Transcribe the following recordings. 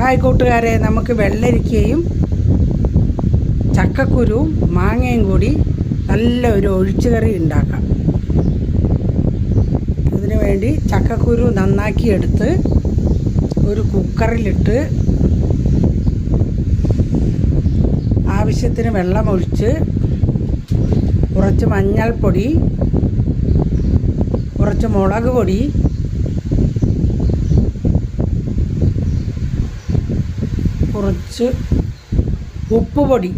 Hi കൂട്ടുകാരെ നമുക്ക് വെള്ളരിക്കയും ചക്കക്കുരുവും മാങ്ങയും കൂടി നല്ല ഒരു ഒഴിച്ചുകറി ഉണ്ടാക്കാം. ഇതിനു വേണ്ടി ചക്കക്കുരു നന്നാക്കി എടുത്ത് ഒരു കുക്കറിലിട്ട് ആവശ്യത്തിന് വെള്ളമൊഴിച്ച് കുറച്ച് മഞ്ഞൾപ്പൊടി കുറച്ച് മുളക് പൊടി കുറച്ച് ഉപ്പ് പൊടി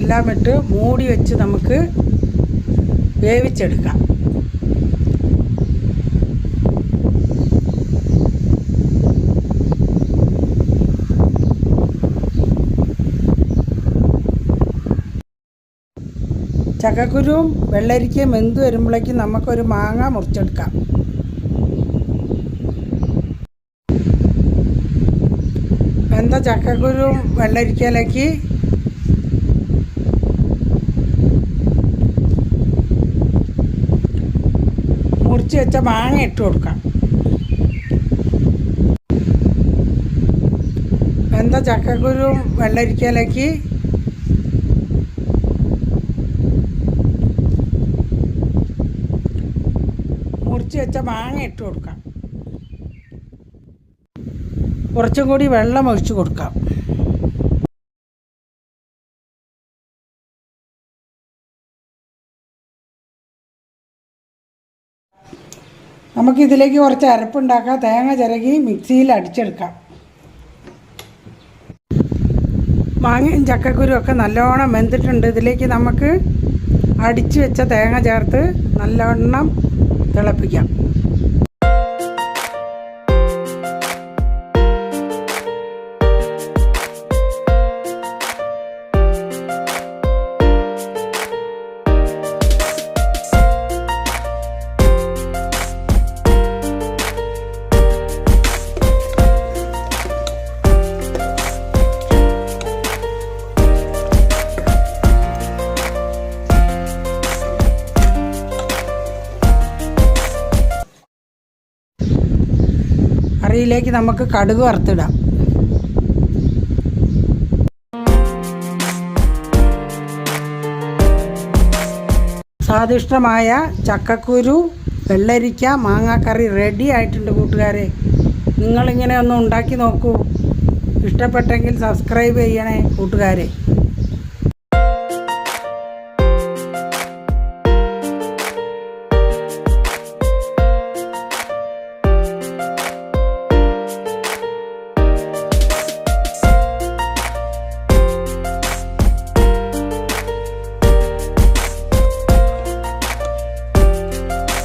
എല്ലാം ഇട്ട് മൂടി വെച്ച് നമുക്ക് വേവിച്ചെടുക്കാം. ചക്കക്കുരുവും വെള്ളരിക്കയും വെന്ത് വരുമ്പോഴേക്കും നമുക്കൊരു മാങ്ങ മുറിച്ചെടുക്കാം. വെന്ത ചക്കക്കുരുവും വെള്ളരിക്കയിലേക്ക്? മുറിച്ച് വെച്ച മാങ്ങ ഇട്ട് കൊടുക്കാം. വെന്ത ചക്കക്കുരുവും വെള്ളരിക്കയിലേക്ക്? മുറിച്ച് വെച്ച മാങ്ങ ഇട്ട് കൊടുക്കാം. കുറച്ചും കൂടി വെള്ളം ഒഴിച്ച് കൊടുക്കാം. നമുക്കിതിലേക്ക് കുറച്ച് അരപ്പുണ്ടാക്കാം തേങ്ങ ചിരകി മിക്സിയിൽ അടിച്ചെടുക്കാം. മാങ്ങയും ചക്കക്കുരും ഒക്കെ നല്ലോണം വെന്തിട്ടുണ്ട്. ഇതിലേക്ക് നമുക്ക് അടിച്ചു വെച്ച തേങ്ങ ചേർത്ത് നല്ലവണ്ണം തിളപ്പിക്കാം. കറിയിലേക്ക് നമുക്ക് കടുക് വറുത്തിടാം. സ്വാദിഷ്ടമായ ചക്കക്കുരു വെള്ളരിക്ക മാങ്ങാക്കറി റെഡി ആയിട്ടുണ്ട് കൂട്ടുകാരെ. നിങ്ങളിങ്ങനെ ഒന്ന് ഉണ്ടാക്കി നോക്കൂ. ഇഷ്ടപ്പെട്ടെങ്കിൽ സബ്സ്ക്രൈബ് ചെയ്യണേ കൂട്ടുകാരെ.